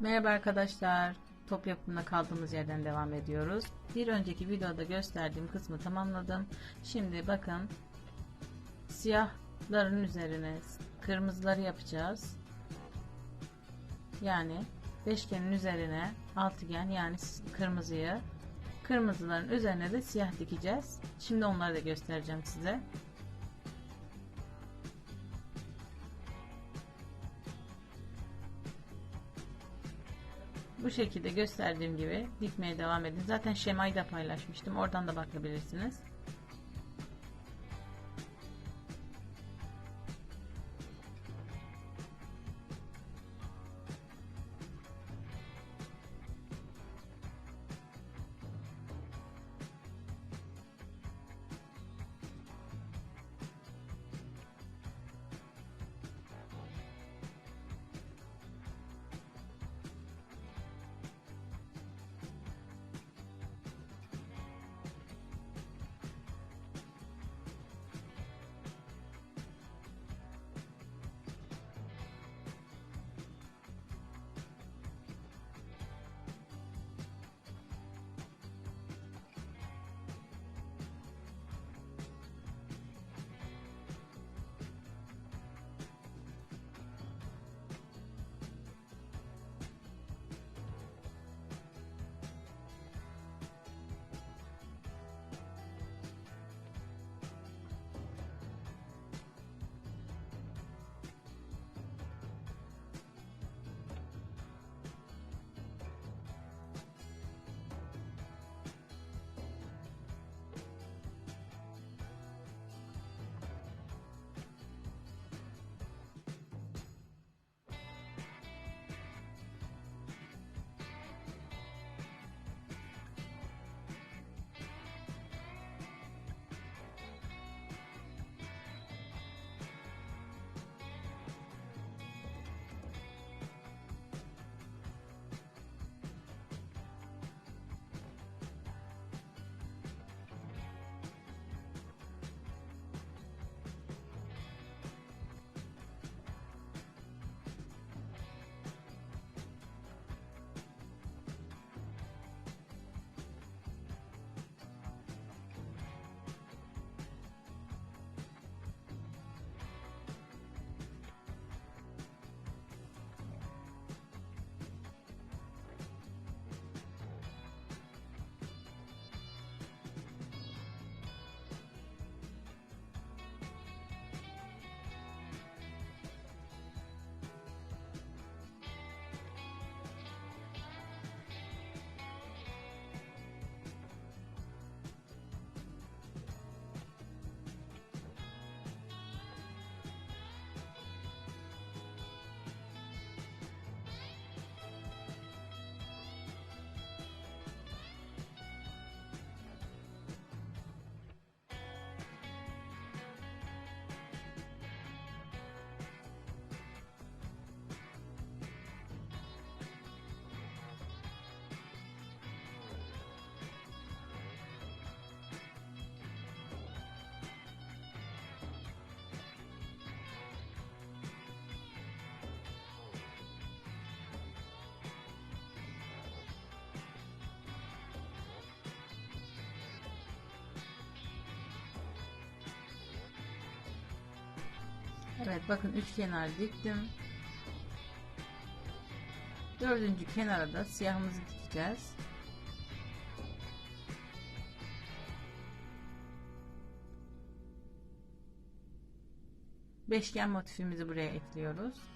Merhaba arkadaşlar. Top yapımına kaldığımız yerden devam ediyoruz. Bir önceki videoda gösterdiğim kısmı tamamladım. Şimdi bakın siyahların üzerine kırmızıları yapacağız. Yani beşgenin üzerine altıgen yani kırmızıyı kırmızıların üzerine de siyah dikeceğiz. Şimdi onları da göstereceğim size. Bu şekilde gösterdiğim gibi dikmeye devam edin. Zaten şemayı da paylaşmıştım. Oradan da bakabilirsiniz. Evet bakın üç kenar diktim. Dördüncü kenara da siyahımızı dikeceğiz. Beşgen motifimizi buraya ekliyoruz.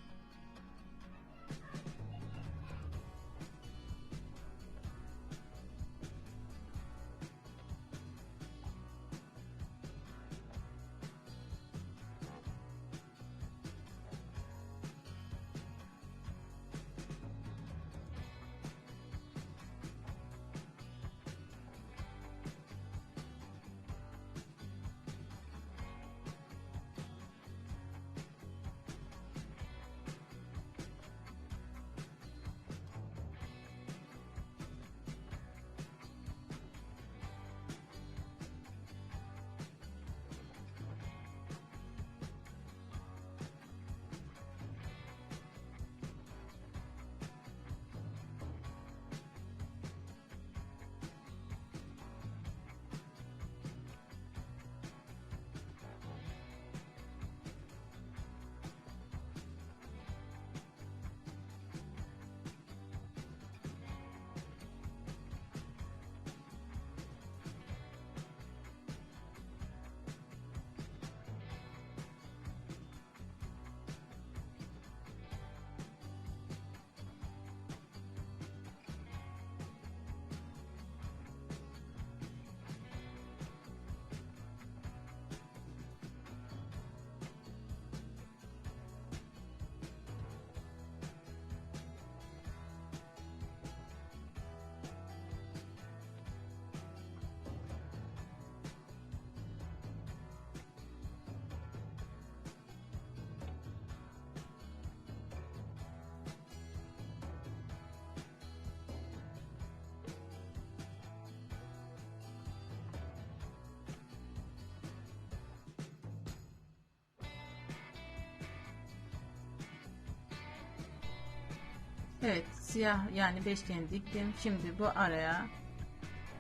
Evet siyah yani beşgeni diktim. Şimdi bu araya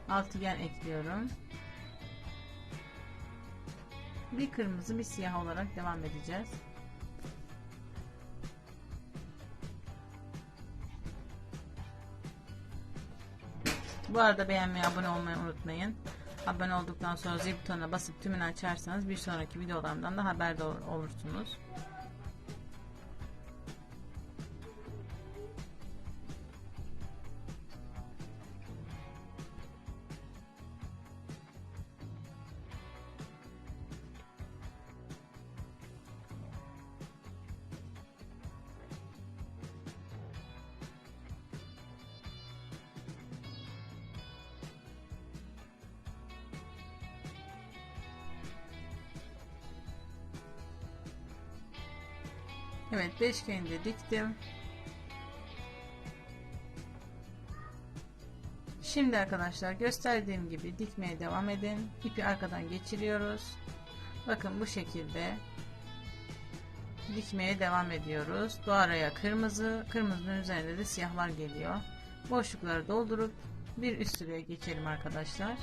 altıgen ekliyorum. Bir kırmızı bir siyah olarak devam edeceğiz. Bu arada beğenmeyi, abone olmayı unutmayın. Abone olduktan sonra zil butonuna basıp tümünü açarsanız bir sonraki videolarımdan da haberdar olursunuz. Evet beşgeni de diktim. Şimdi arkadaşlar gösterdiğim gibi dikmeye devam edin. İpi arkadan geçiriyoruz. Bakın bu şekilde dikmeye devam ediyoruz. Bu kırmızı, kırmızının üzerinde de siyahlar geliyor. Boşlukları doldurup bir üst sıraya geçelim arkadaşlar.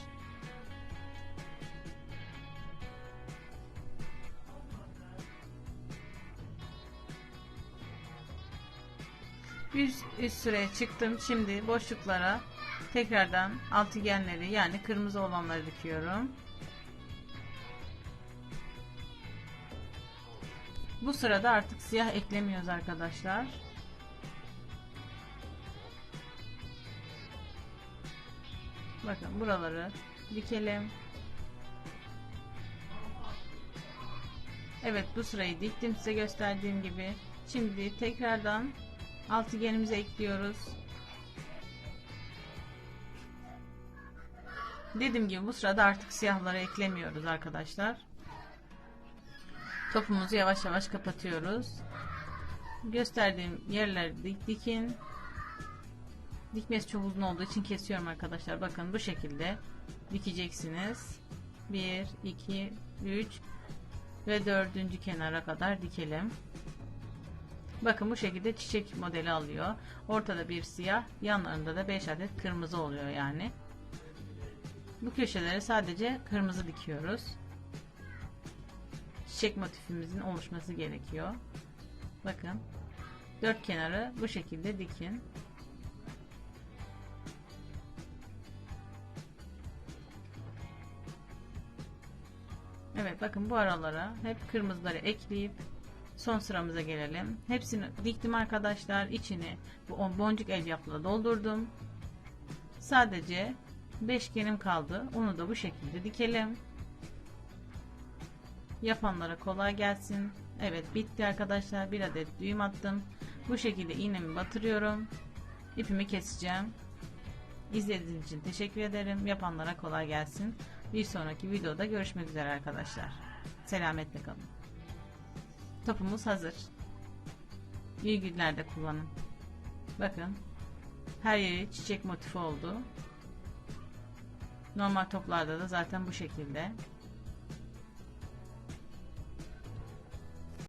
Bir üst sıraya çıktım. Şimdi boşluklara tekrardan altıgenleri yani kırmızı olanları dikiyorum. Bu sırada artık siyah eklemiyoruz arkadaşlar. Bakın buraları dikelim. Evet bu sırayı diktim size gösterdiğim gibi. Şimdi tekrardan altıgenimizi ekliyoruz. Dediğim gibi bu sırada artık siyahları eklemiyoruz arkadaşlar. Topumuzu yavaş yavaş kapatıyoruz. Gösterdiğim yerleri dik dikin. Dikmesi çok uzun olduğu için kesiyorum arkadaşlar. Bakın bu şekilde dikeceksiniz. 1, 2, 3 ve dördüncü kenara kadar dikelim. Bakın bu şekilde çiçek modeli alıyor. Ortada bir siyah, yanlarında da 5 adet kırmızı oluyor yani. Bu köşelere sadece kırmızı dikiyoruz. Çiçek motifimizin oluşması gerekiyor. Bakın. Dört kenarı bu şekilde dikin. Evet bakın bu aralara hep kırmızıları ekleyip son sıramıza gelelim. Hepsini diktim arkadaşlar. İçini bu boncuk elyafla doldurdum. Sadece beşgenim kaldı. Onu da bu şekilde dikelim. Yapanlara kolay gelsin. Evet bitti arkadaşlar. Bir adet düğüm attım. Bu şekilde iğnemi batırıyorum. İpimi keseceğim. İzlediğiniz için teşekkür ederim. Yapanlara kolay gelsin. Bir sonraki videoda görüşmek üzere arkadaşlar. Selametle kalın. Topumuz hazır. İyi günlerde kullanın. Bakın. Her yeri çiçek motifi oldu. Normal toplarda da zaten bu şekilde.